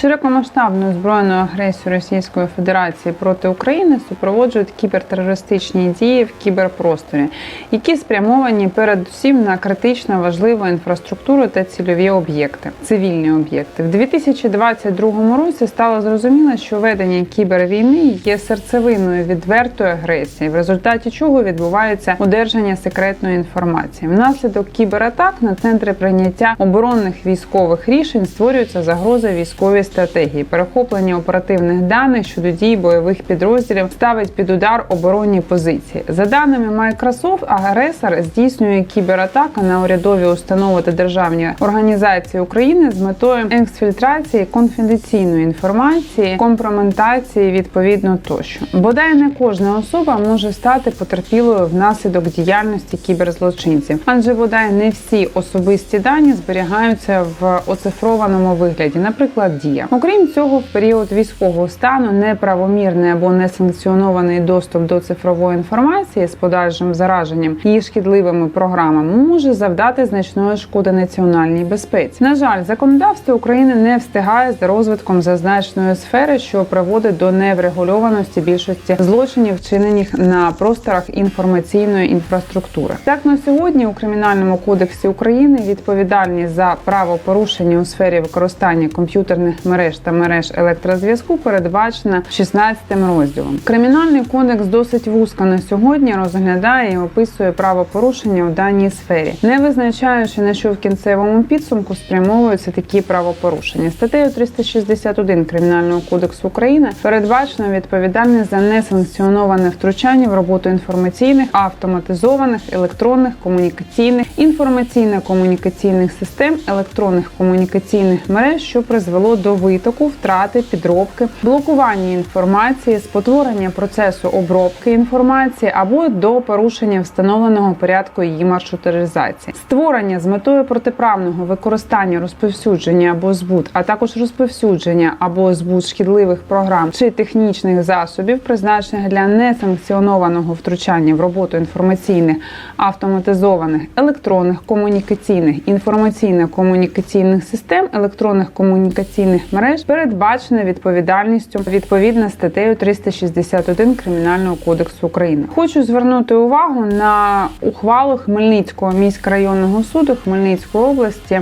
Широкомасштабну збройну агресію Російської Федерації проти України супроводжують кібертерористичні дії в кіберпросторі, які спрямовані передусім на критично важливу інфраструктуру та цільові об'єкти, цивільні об'єкти. В 2022 році стало зрозуміло, що ведення кібервійни є серцевиною відвертої агресії, в результаті чого відбувається одержання секретної інформації. Внаслідок кібератак на центри прийняття оборонних військових рішень створюється загроза військовій стратегії. Перехоплення оперативних даних щодо дій бойових підрозділів ставить під удар оборонні позиції. За даними Microsoft, агресор здійснює кібератаки на урядові установи та державні організації України з метою ексфільтрації конфіденційної інформації, компроментації відповідно тощо. Бодай не кожна особа може стати потерпілою внаслідок діяльності кіберзлочинців, адже бодай не всі особисті дані зберігаються в оцифрованому вигляді, наприклад, дія. Окрім цього, в період військового стану неправомірний або несанкціонований доступ до цифрової інформації з подальшим зараженням її шкідливими програмами може завдати значної шкоди національній безпеці. На жаль, законодавство України не встигає за розвитком зазначеної сфери, що приводить до неврегульованості більшості злочинів, вчинених на просторах інформаційної інфраструктури. Так на сьогодні у кримінальному кодексі України відповідальність за правопорушення у сфері використання комп'ютерних мереж та мереж електрозв'язку передбачена 16 розділом. Кримінальний кодекс досить вузько на сьогодні розглядає і описує правопорушення у даній сфері, не визначаючи на що в кінцевому підсумку спрямовуються такі правопорушення. Статтею 361 кримінального кодексу України передбачено відповідальність за несанкціоноване втручання в роботу інформаційних, автоматизованих, електронних, комунікаційних, інформаційно-комунікаційних систем, електронних комунікаційних мереж, що призвело до витоку, втрати, підробки, блокування інформації, спотворення процесу обробки інформації або до порушення встановленого порядку її маршрутизації, створення з метою протиправного використання розповсюдження або збут, а також розповсюдження або збут шкідливих програм чи технічних засобів, призначених для несанкціонованого втручання в роботу інформаційних, автоматизованих, електронних комунікаційних, інформаційно-комунікаційних систем, електронних комунікаційних мереж, передбачена відповідальністю відповідно статтею 361 Кримінального кодексу України. Хочу звернути увагу на ухвалу Хмельницького міськрайонного суду Хмельницької області.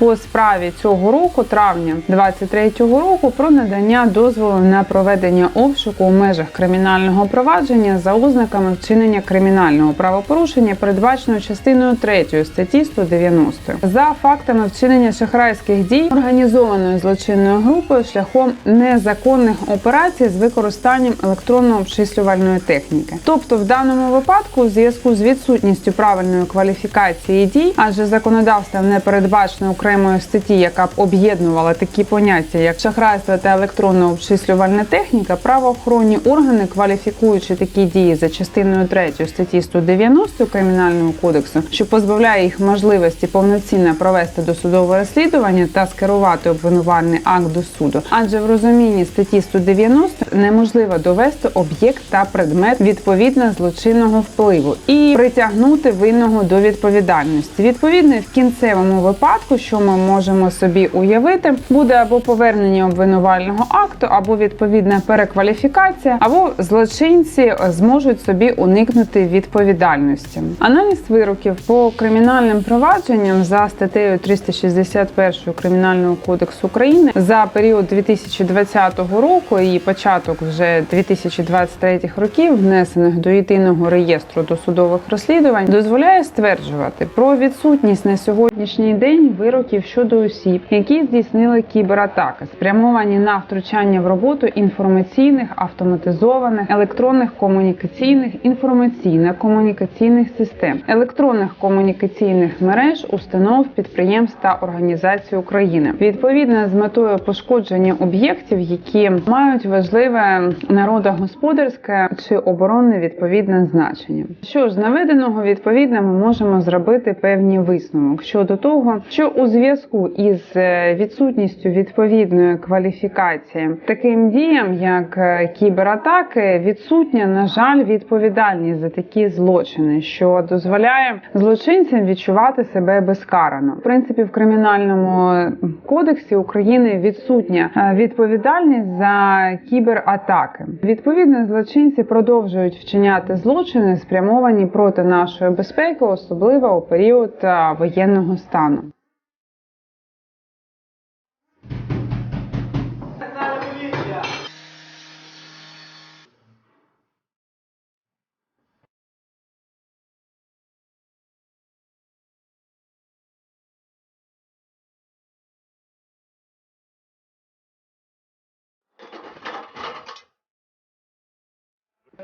По справі цього року, травня 23-го року, про надання дозволу на проведення обшуку у межах кримінального провадження за ознаками вчинення кримінального правопорушення, передбаченого частиною 3 статті 190. за фактами вчинення шахрайських дій організованою злочинною групою шляхом незаконних операцій з використанням електронно-обчислювальної техніки. Тобто, в даному випадку, у зв'язку з відсутністю правильної кваліфікації дій, адже законодавством не передбачено окремої статті, яка б об'єднувала такі поняття, як шахрайство та електронна обчислювальна техніка, правоохоронні органи, кваліфікуючи такі дії за частиною 3 статті 190 кримінального кодексу, що позбавляє їх можливості повноцінно провести досудове розслідування та скерувати обвинувальний акт до суду, адже в розумінні статті 190 неможливо довести об'єкт та предмет відповідно злочинного впливу і притягнути винного до відповідальності. Відповідно, в кінцевому випадку, що ми можемо собі уявити, буде або повернення обвинувального акту, або відповідна перекваліфікація, або злочинці зможуть собі уникнути відповідальності. Аналіз вироків по кримінальним провадженням за статтею 361 кримінального кодексу України за період 2020 року і початок вже 2023 років, внесених до єдиного реєстру досудових розслідувань, дозволяє стверджувати про відсутність на сьогоднішній день вироків щодо осіб, які здійснили кібератаки, спрямовані на втручання в роботу інформаційних, автоматизованих, електронних комунікаційних, інформаційно-комунікаційних систем, електронних комунікаційних мереж, установ, підприємств та організацій України, відповідно з метою пошкодження об'єктів, які мають важливе народогосподарське чи оборонне відповідне значення. Що ж наведеного відповідно ми можемо зробити певні висновок щодо того, що у зв'язку із е, відсутністю відповідної кваліфікації таким діям, як е, кібератаки, відсутня, на жаль, відповідальність за такі злочини, що дозволяє злочинцям відчувати себе безкарано. В принципі, в кримінальному кодексі України відсутня е, відповідальність за кібератаки. Відповідно, злочинці продовжують вчиняти злочини, спрямовані проти нашої безпеки, особливо у період воєнного стану.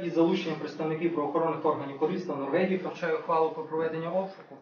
Із залученням представників правоохоронних органів корисла Норвегії повчає ухвалу про проведення обшуку.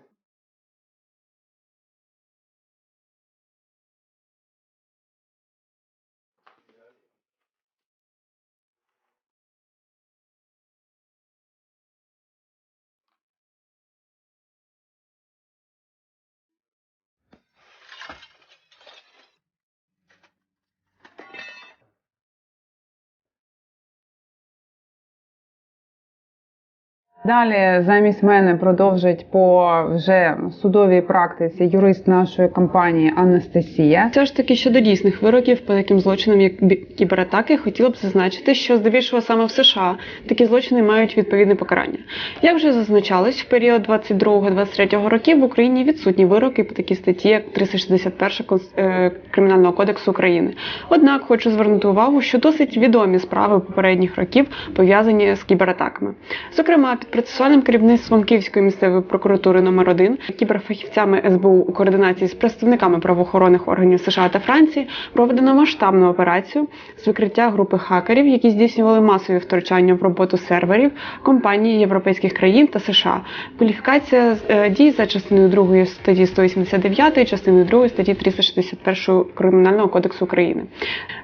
Далі замість мене продовжить по вже судовій практиці юрист нашої компанії Анастасія. Все ж таки щодо дійсних вироків по таким злочинам, як кібератаки, хотіла б зазначити, що здебільшого саме в США такі злочини мають відповідне покарання. Як вже зазначалось, в період 22-23 років в Україні відсутні вироки по такій статті, як 361 Конс- е, Кримінального кодексу України. Однак хочу звернути увагу, що досить відомі справи попередніх років пов'язані з кібератаками. Зокрема, під процесуальним керівництвом Київської місцевої прокуратури номер 1 кіберфахівцями СБУ у координації з представниками правоохоронних органів США та Франції проведено масштабну операцію з викриття групи хакерів, які здійснювали масові втручання в роботу серверів компаній європейських країн та США. Кваліфікація е, дій за частиною 2 статті 189 і частиною 2 статті 361 Кримінального кодексу України.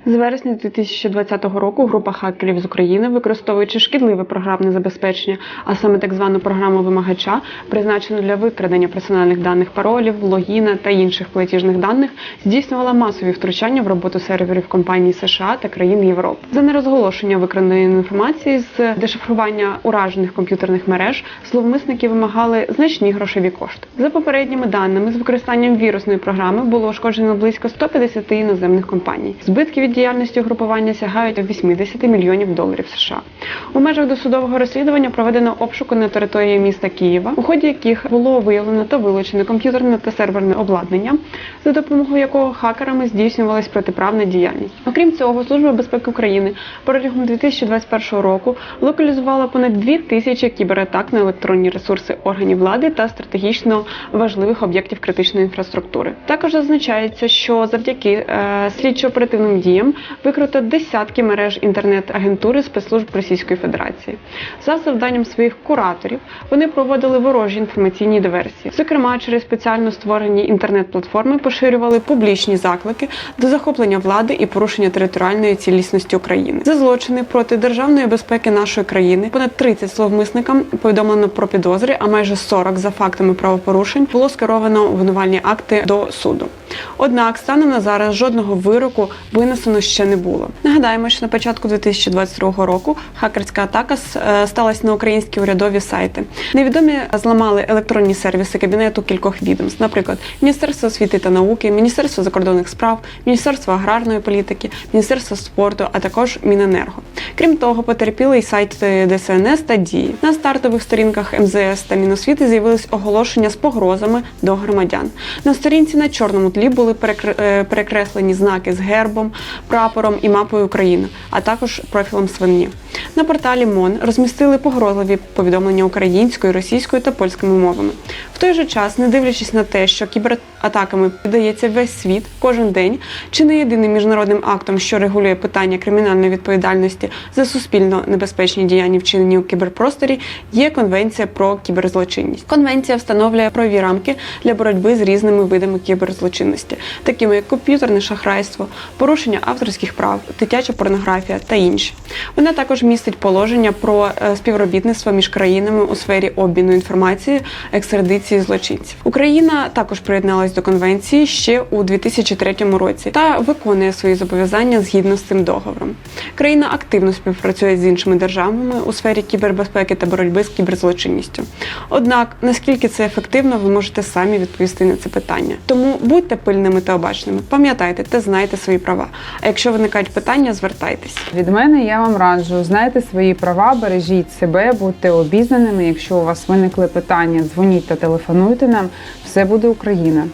З вересня 2020 року група хакерів з України, використовуючи шкідливе програмне забезпечення, а саме так звану програму вимагача, призначену для викрадення персональних даних паролів, логіна та інших платіжних даних, здійснювала масові втручання в роботу серверів компаній США та країн Європи. За нерозголошення викраної інформації з дешифрування уражених комп'ютерних мереж зловмисники вимагали значні грошові кошти. За попередніми даними, з використанням вірусної програми було ушкоджено близько 150 іноземних компаній. Збитки від діяльності групування сягають до 80 мільйонів доларів США. У межах досудового розслідування проведено обшуки на території міста Києва, у ході яких було виявлено та вилучено комп'ютерне та серверне обладнання, за допомогою якого хакерами здійснювалась протиправна діяльність. Окрім цього, Служба безпеки України протягом 2021 року локалізувала понад 2 тисячі кібератак на електронні ресурси органів влади та стратегічно важливих об'єктів критичної інфраструктури. Також зазначається, що завдяки е, слідчо-оперативним діям викрито десятки мереж інтернет-агентури спецслужб Російської Федерації. За завданням своїх кураторів вони проводили ворожі інформаційні диверсії. Зокрема, через спеціально створені інтернет-платформи поширювали публічні заклики до захоплення влади і порушення територіальної цілісності України. За злочини проти державної безпеки нашої країни понад 30 зловмисникам повідомлено про підозри, а майже 40 за фактами правопорушень було скеровано обвинувальні акти до суду. Однак станом на зараз жодного вироку винесено ще не було. Нагадаємо, що на початку 2022 року хакерська атака е, сталася на українські урядові сайти. Невідомі зламали електронні сервіси кабінету кількох відомств, наприклад, Міністерство освіти та науки, Міністерство закордонних справ, Міністерство аграрної політики, Міністерство спорту, а також Міненерго. Крім того, потерпіли й сайти ДСНС та дії. На стартових сторінках МЗС та Міносвіти з'явились оголошення з погрозами до громадян. На сторінці на чорному тлі були перекр- е, перекреслені знаки з гербом, прапором і мапою України, а також профілем свині. На порталі МОН розмістили погрозливі повідомлення українською, російською та польськими мовами. В той же час, не дивлячись на те, що кібератаками піддається весь світ кожен день, чи не єдиним міжнародним актом, що регулює питання кримінальної відповідальності за суспільно небезпечні діяння вчинені у кіберпросторі, є Конвенція про кіберзлочинність. Конвенція встановлює правові рамки для боротьби з різними видами кіберзлочинності, такими як комп'ютерне шахрайство, порушення авторських прав, дитяча порнографія та інші. Вона також також містить положення про е, співробітництво між країнами у сфері обміну інформацією, екстрадиції злочинців. Україна також приєдналась до конвенції ще у 2003 році та виконує свої зобов'язання згідно з цим договором. Країна активно співпрацює з іншими державами у сфері кібербезпеки та боротьби з кіберзлочинністю. Однак, наскільки це ефективно, ви можете самі відповісти на це питання. Тому будьте пильними та обачними, пам'ятайте та знайте свої права. А якщо виникають питання, звертайтесь. Від мене я вам раджу знайте свої права, бережіть себе, будьте обізнаними. Якщо у вас виникли питання, дзвоніть та телефонуйте нам. Все буде Україна.